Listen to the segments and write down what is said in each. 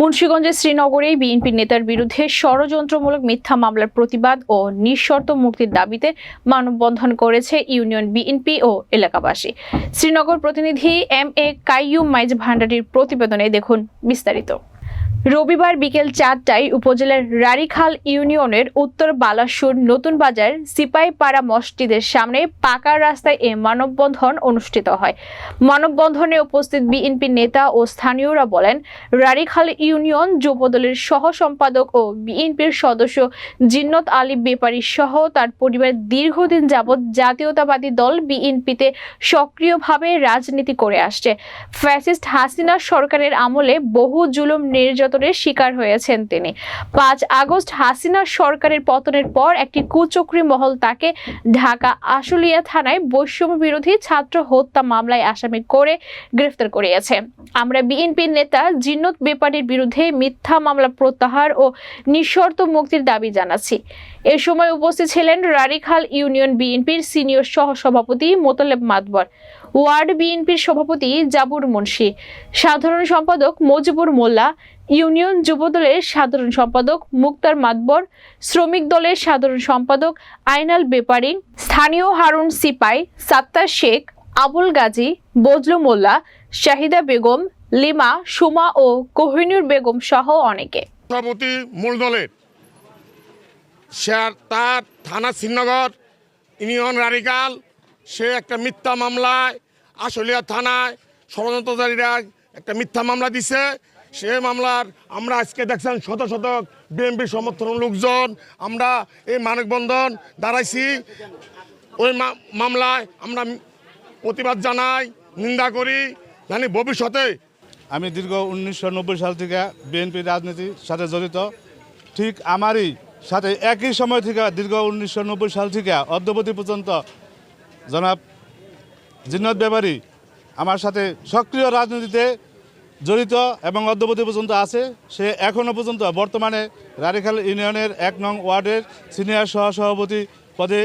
মুন্সিগঞ্জের শ্রীনগরে বিএনপি নেতার বিরুদ্ধে ষড়যন্ত্রমূলক মিথ্যা মামলার প্রতিবাদ ও নিঃশর্ত মুক্তির দাবিতে মানববন্ধন করেছে ইউনিয়ন বিএনপি ও এলাকাবাসী। শ্রীনগর প্রতিনিধি এম এ কাইয়ুম মাইজ ভান্ডারির প্রতিবেদনে দেখুন বিস্তারিত। রবিবার বিকেল চারটায় উপজেলার রারিখাল ইউনিয়নের উত্তর বালাসুর নতুন বাজার সিপাইপাড়া মসজিদের সামনে পাকা রাস্তায় এ মানববন্ধন অনুষ্ঠিত হয়। মানববন্ধনে উপস্থিত বিএনপি নেতা ও স্থানীয়রা বলেন রারিখাল ইউনিয়ন যুবদলের সহ সম্পাদক ও বিএনপির সদস্য জিন্নত আলী বেপারী সহ তার পরিবার দীর্ঘদিন যাবৎ জাতীয়তাবাদী দল বিএনপিতে সক্রিয়ভাবে রাজনীতি করে আসছে। ফ্যাসিস্ট হাসিনা সরকারের আমলে বহু জুলুম নির্যাতনের শিকার হয়েছেন তিনি। পাঁচ আগস্ট হাসিনা সরকারের পতনের পর একটি কুচক্রী মহল তাকে ঢাকা আশুলিয়া থানায় বৈষম্য বিরোধী ছাত্র হত্যা মামলায় আসামি করে গ্রেফতার করিয়েছে। আমরা বিএনপির নেতা জিন্নত বেপারির বিরুদ্ধে মিথ্যা মামলা প্রত্যাহার ও নিঃশর্ত মুক্তির দাবি জানাচ্ছি। এ সময় উপস্থিত ছিলেন রারিখাল ইউনিয়ন বিএনপির সিনিয়র সহ সভাপতি মোতালেব মাতবর ওয়ার্ড বিএনপির সভাপতি জাবুর মুন্সি, সাধারণ সম্পাদক মজিবুর মোল্লা, ইউনিয়ন যুবদলের সাধারণ সম্পাদক মুক্তার মাতবর, শ্রমিক দলের সাধারণ সম্পাদক আইনাল বেপারি, স্থানীয় হারুন সিপাই, সাত্তার শেখ, আবুল গাজী, বজলু মোল্লা, শাহিদা বেগম, লিমা, সুমা ও কোহিনুর বেগম সহ অনেকে। সভাপতি মূল দলের তার থানা শ্রীনগর ইউনিয়ন রারিকাল সে একটা মিথ্যা মামলায় আশুলিয়া থানায় ষড়যন্ত্রকারীরা একটা মিথ্যা মামলা দিছে। সে মামলার আমরা আজকে দেখছেন শত শত বিএনপি সমর্থন লোকজন। আমরা এই মানববন্ধন দাঁড়াইছি। ওই মামলায় আমরা প্রতিবাদ জানাই, নিন্দা করি। জানি ভবিষ্যতে আমি দীর্ঘ উনিশশো নব্বই সাল থেকে বিএনপি রাজনীতির সাথে জড়িত। ঠিক আমারই সাথে একই সময় থেকে দীর্ঘ উনিশশো নব্বই সাল থেকে অদ্যবধি পর্যন্ত জনাব জিন্নত ব্যাপারী আমার সাথে সক্রিয় রাজনীতিতে জড়িত এবং অদ্যবধি পর্যন্ত আছে। সে এখনও পর্যন্ত বর্তমানে রারিখাল ইউনিয়নের এক নং ওয়ার্ডের সিনিয়র সহসভাপতি পদে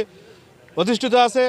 প্রতিষ্ঠিত আছে।